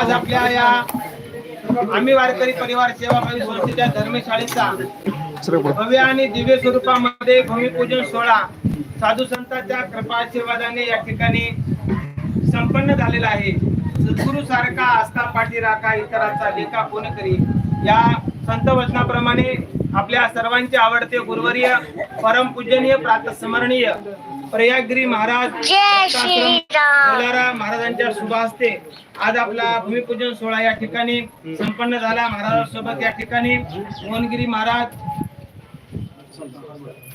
आज आपल्या या आम्ही वारकरी परिवार सेवाभावी संस्थेच्या धर्मशाळेचा भव्य आणि दिव्य स्वरूपामध्ये भूमिपूजन सोहळा साधू संतांच्या कृपा आशीर्वादाने या ठिकाणी संपन्न झालेला आहे. सद्गुरु सारखा आस्था पाठी राखा इतरांचा लेखा कोण करी? या संत वचनाप्रमाणे आपल्या सर्वांचे आवडते गुरुवर्य परमपूजनीय प्रातस्मरणीय प्रयागगिरी महाराज महाराजांच्या शुभ हस्ते. आज आपला भूमिपूजन सोहळा या ठिकाणी संपन्न झाला. महाराजांसोबत या ठिकाणी मोहनगिरी महाराज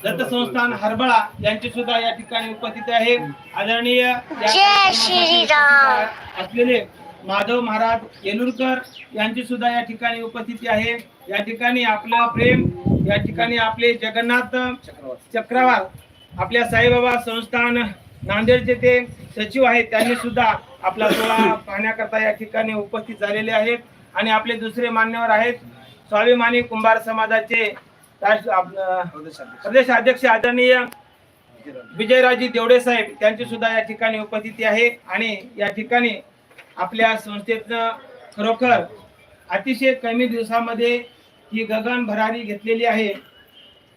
दत्त संस्थान हरबळा यांची सुद्धा या ठिकाणी उपस्थित आहे. आदरणीय. असलेले माधव महाराज येलुरकर यांची सुद्धा या ठिकाणी उपस्थिती आहे. या ठिकाणी आपलं प्रेम या ठिकाणी आपले जगन्नाथ चक्रवार आपल्या साईबाबा संस्थान नांदेडचे ते सचिव आहेत त्यांनी सुद्धा आपला सोहळा पाहण्याकरता या ठिकाणी उपस्थित झालेले आहेत. आणि आपले दुसरे मान्यवर आहेत स्वाभिमानी कुंभार समाजाचे प्रदेश अध्यक्ष आदरणीय विजयराजी देवडे साहेब त्यांची सुद्धा या ठिकाणी उपस्थिती आहे. आणि या ठिकाणी आपल्या संस्थेचं खरोखर अतिशय कमी दिवसामध्ये ही गगन भरारी घेतलेली आहे.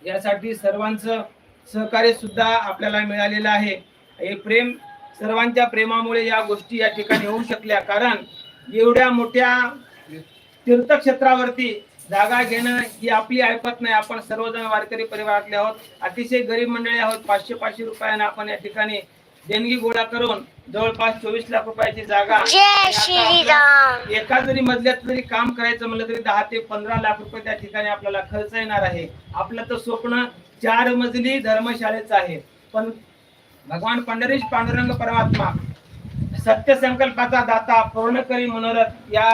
यासाठी सर्वांचं सहकार्य सुद्धा आपल्याला मिळालेलं आहे. हे प्रेम सर्वांच्या प्रेमामुळे या गोष्टी या ठिकाणी होऊ शकल्या. कारण एवढ्या मोठ्या तीर्थक्षेत्रावरती जागा घेणं ही आपली ऐपत नाही. आपण सर्वजण वारकरी परिवारातले आहोत. अतिशय गरीब मंडळी आहोत. पाचशे पाचशे रुपयाने आपण या ठिकाणी देणगी गोळा करून जवळपास चोवीस लाख रुपयाची जागा एका जरी मजल्यात जरी काम करायचं म्हणलं तरी दहा ते पंधरा लाख रुपये त्या ठिकाणी आपल्याला खर्च येणार आहे. आपलं तर स्वप्न चार मजली धर्मशाळेचं आहे. पण भगवान पंढरीश पांडुरंग परमात्मा सत्य संकल्पाचा दाता पूर्णकरी मनोरथ या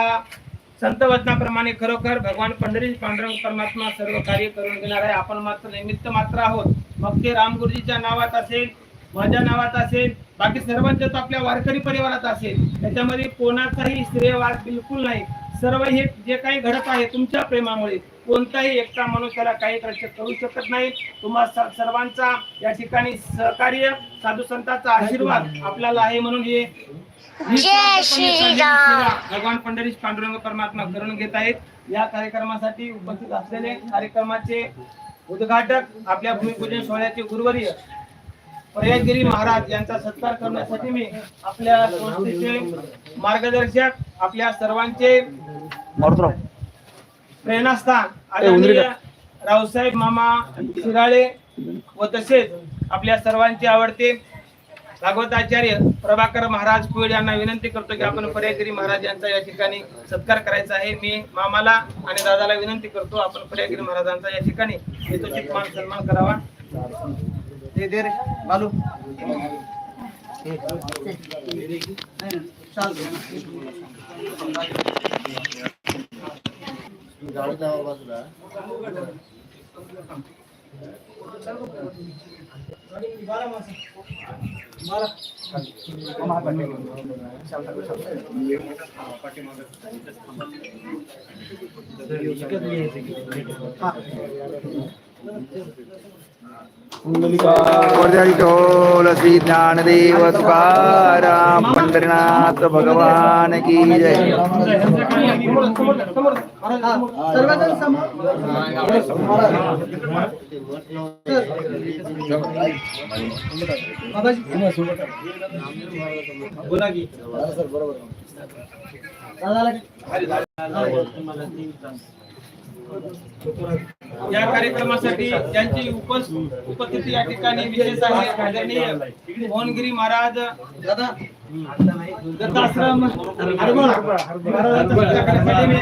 संत वचनाप्रमाणे खरोखर भगवान पंढरीश पांडुरंग परमात्मा सर्व कार्य करून घेणार आहे. आपण मात्र निमित्त मात्र आहोत. मग ते रामगुरुजीच्या नावात असेल माझ्या नावात असेल बाकी सर्वांच्याच आपल्या वारकरी परिवारात असेल त्याच्यामध्ये कोणाचाही श्रेयवाद बिलकुल नाही. सर्व हे जे काही घडत आहे तुमच्या प्रेमामुळे कोणताही एकटा मनुष्याला काही करू करू शकत नाही. तुम्हा सर्वांचा या ठिकाणी सहकार्य साधू संतांचा आशीर्वाद आपल्याला आहे म्हणून हे भगवान पंढरीश पांडुरंग परमात्मा करून घेत आहेत. या कार्यक्रमासाठी उपस्थित असलेले कार्यक्रमाचे उद्घाटक आपल्या भूमिपूजन सोहळ्याचे गुरुवर्य प्रयागगिरी महाराज यांचा सत्कार करण्यासाठी मी आपल्या संस्थेचे मार्गदर्शक आपल्या सर्वांचे प्रेरणास्थान आदरणीय रावसाहेब मामा शिराळे व तसेच आपल्या सर्वांचे आवडते भागवताचार्य प्रभाकर महाराज कुळ यांना विनंती करतो की आपण पर्यागिरी महाराज यांचा या ठिकाणी सत्कार करायचा आहे. मी मामाला आणि दादाला विनंती करतो आपण पर्यागिरी महाराजांचा या ठिकाणी यथोचित मान सन्मान करावा. दे दे रे बालू. वर्धारी ढोल श्री ज्ञानदेव तुकाराम पंढरीनाथ भगवान की जय बोला की या कार्यक्रमासाठी त्यांची उपस्थिती या ठिकाणी विशेष आहे. आदरणीय मोहनगिरी महाराज दादा दत्ताश्रम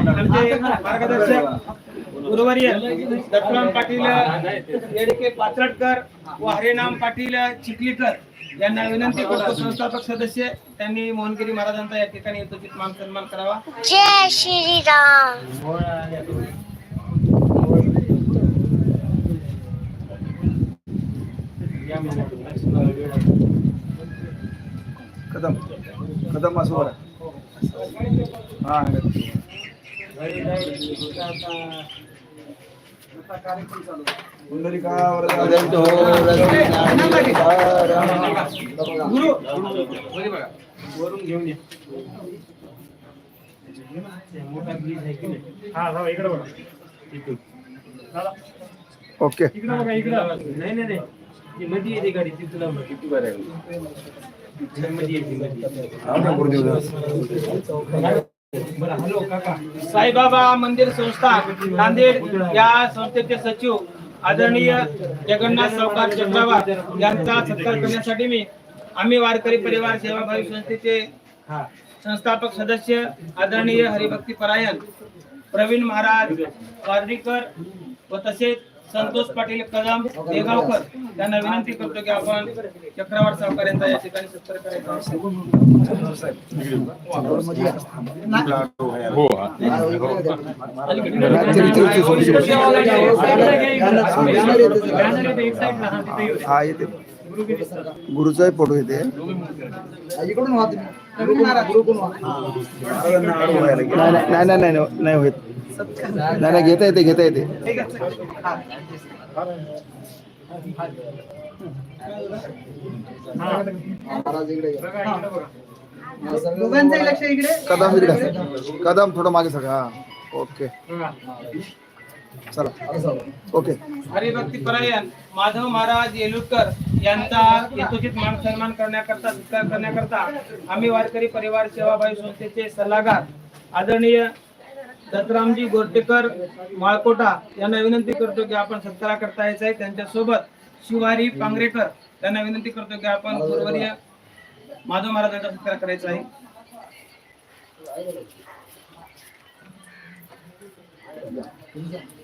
आमचे मार्गदर्शक गुरुवर्य दत्तराम पाटील येडके पात्रटकर व हरेनाम पाटील चिखलीकर यांना विनंती करतो. संस्थापक सदस्य त्यांनी मोहनगिरी महाराजांचा या ठिकाणी उपस्थित मान सन्मान करावा. जय श्रीराम. कदम कदम असो बरं हा वरून घेऊन ये. हा हा इकडे बघा. ओके. इकडं बघा इकडं. नाही नाही नाही. ती मध्ये येते गाडी ती तुला किती बरं आहे. साईबाबा मंदिर संस्था नांदेड या संस्थेचे सचिव आदरणीय जगन्नाथ सावकार चक्रवार यांचा सत्कार करण्यासाठी मी आम्ही वारकरी परिवार सेवाभावी संस्थेचे संस्थापक सदस्य आदरणीय हरिभक्ती परायण प्रवीण महाराज वारडीकर व तसेच संतोष पाटील कदम देगावकर यांना विनंती करतो की आपण चक्रवार सावकार यांचा या ठिकाणी सत्कार करायचा. हा गुरुचाही फोटो येते. नाही नाही नाही नाही नाही होत. नाही नाही घेता येते घेता येते. कदम इकडे. कदम थोडं मागे सगळं. ओके. चला. ओके. हरिभक्ती परायण. माधव महाराज येलुरकर यांचा यथोचित मान सन्मान करण्याकरता सत्कार करण्याकरता आम्ही वारकरी परिवार सेवाभावी संस्थेचे सल्लागार आदरणीय दत्तरामजी गोरटेकर माळकोटा यांना विनंती करतो की आपण सत्कार करता यायचा आहे. त्यांच्यासोबत शिवारी पांगरेकर त्यांना विनंती करतो की आपण गुरुवर्य माधव महाराजांचा सत्कार करायचा आहे. नाही, you.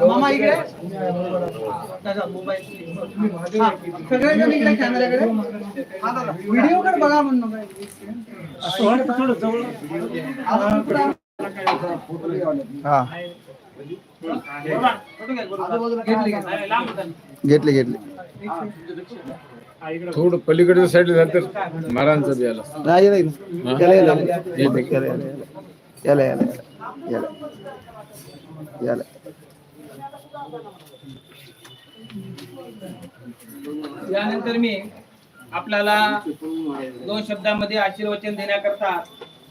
मामा इकडे सगळेजण इकडे कॅमेऱ्याकडे व्हिडिओ कडे बघा म्हणून हा. घेतले घेतले. थोड पलीकडच्या साईडला झालं तर बी आला. नाही याला यानंतर मी आपल्याला दोन शब्दामध्ये आशीर्वचन देण्याकरता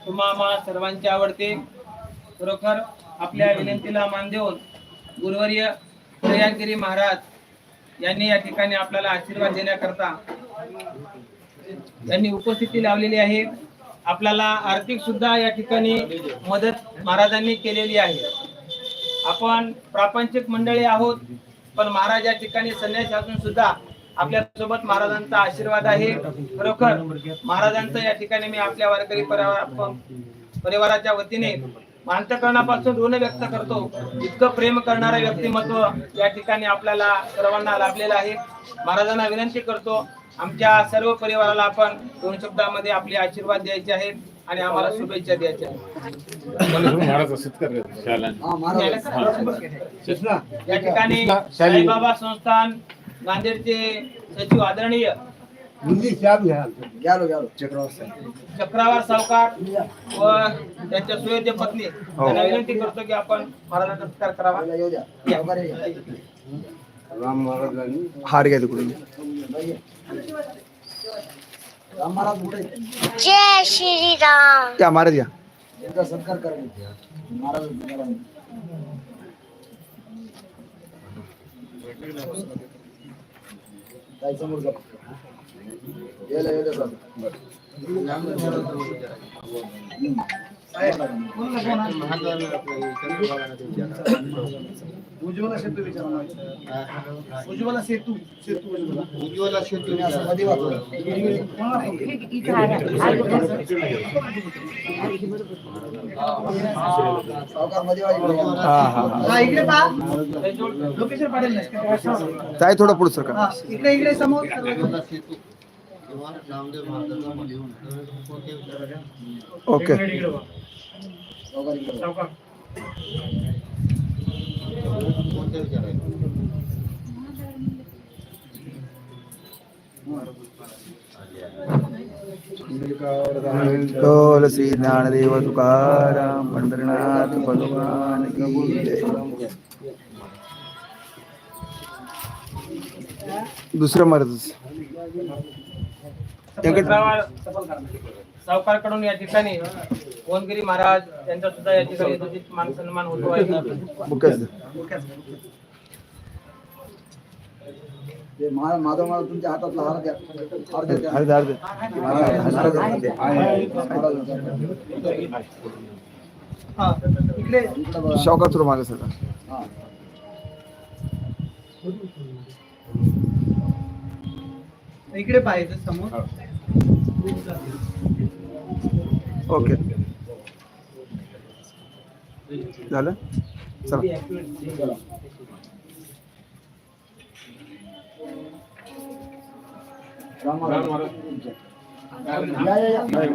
तुम्हाला सर्वांचे आवडते. खरोखर आपल्या विनंतीला मान देऊन गुरुवर्य दयागिरी महाराज यांनी या ठिकाणी आपल्याला आशीर्वाद देण्याकरता त्यांनी उपस्थिती लावलेली आहे. आपल्याला आर्थिक सुद्धा या ठिकाणी मदत महाराजांनी केलेली आहे. आपण प्रापंचिक मंडळी आहोत पण महाराज या ठिकाणी संन्यास असून सुद्धा आपल्यासोबत महाराजांचा आशीर्वाद आहे. खरोखर महाराजांचं या ठिकाणी मी आपल्या वारकरी परिवार परिवाराच्या वतीने अंतकरणापासून ऋण व्यक्त करतो. इतकं प्रेम करणारं व्यक्तिमत्व या ठिकाणी आपल्याला सर्वांना लाभलेलं आहे. महाराजांना विनंती करतो आमच्या सर्व परिवाराला आपण दोन शब्दामध्ये आपले आशीर्वाद द्यायचे आहेत आणि आम्हाला शुभेच्छा द्यायच्या या ठिकाणी साईबाबा संस्थान नांदेडचे सचिव आदरणीय घ्या चक्रवार चक्रावर सावकार व त्यांच्या सुयोग्य पत्नी. हो. त्यांना विनंती करतो की आपण महाराजांचा सत्कार करावा. येऊ द्या. राम महाराजांनी हार घ्या तिकडून. राम महाराज कुठे? सत्कार उज्ज्वला सेतू विचारा उज्ज्वला सेतू सेतू उज्ज्वला. काय थोडं पुढे सरकार इकडे इकडे समोर. सेतू. ओके. सावकार ज्ञानदेव तुकाराम पंढरनाथ भगवान की दुसरं मारत सावकारकडून या ठिकाणी वनगिरी महाराज यांचा सुद्धा या ठिकाणी मान सन्मान होतो आहे. माधव महाराज तुमच्या हातातला हार द्या. हार द्या. अर्ध अर्ध हा इकडे इकडे बघा. शौका थोडं मागे सर हा. इकडे पाहायचं समोर. ओके. झालं? चला.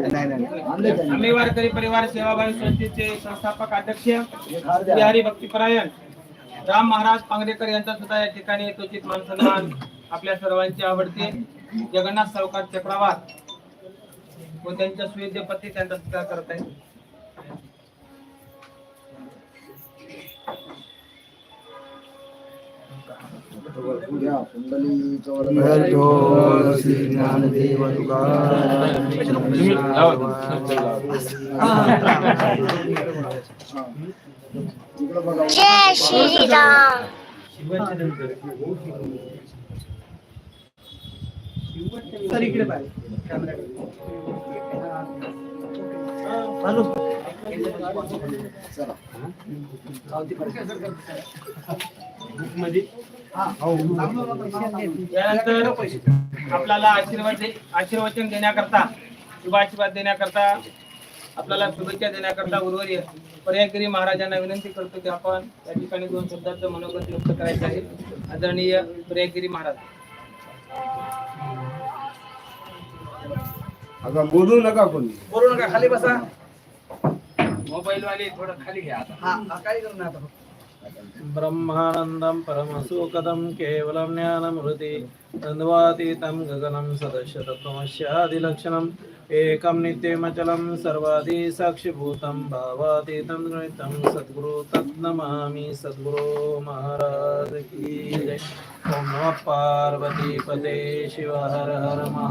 आम्ही वारकरी परिवार सेवाभावी संस्थेचे संस्थापक अध्यक्ष बिहारी भक्तीपरायण राम महाराज पांगरेकर यांचा सुद्धा या ठिकाणी यथोचित आपल्या सर्वांचे आवडते. जगन्नाथ सावकार चक्रवात व त्यांच्या सुवेद्य पती त्यांचा सत्कार करत आहे या, कुंडली सर इकडे हॅलो. आपल्याला आशीर्वाद आशीर्वचन देण्याकरता शुभ आशीर्वाद देण्याकरता आपल्याला शुभेच्छा देण्याकरता उर्वरित पर्यायगिरी महाराजांना विनंती करतो की आपण या ठिकाणी दोन शब्दाचं मनोगत व्यक्त करायचं आहे. आदरणीय पर्यायगिरी महाराज. आता बोलू नका कोणी. बोलू नका खाली बसा. मोबाईल वाले थोडं खाली घ्या आता. हा हा, काही करू नका ब्रह्मानन्दं परमसुखदं केवलं ज्ञानमृति द्वन्द्वातीतं गगनं सदस्यतत्त्वमस्यादिलक्षणम् एकं नित्यमचलं सर्वादि साक्षिभूतं भावातीतं गणितं सद्गुरु तन्नमामि सद्गुरु महाराज की जय। ॐ नमः पार्वतीपते शिव हर हर महा।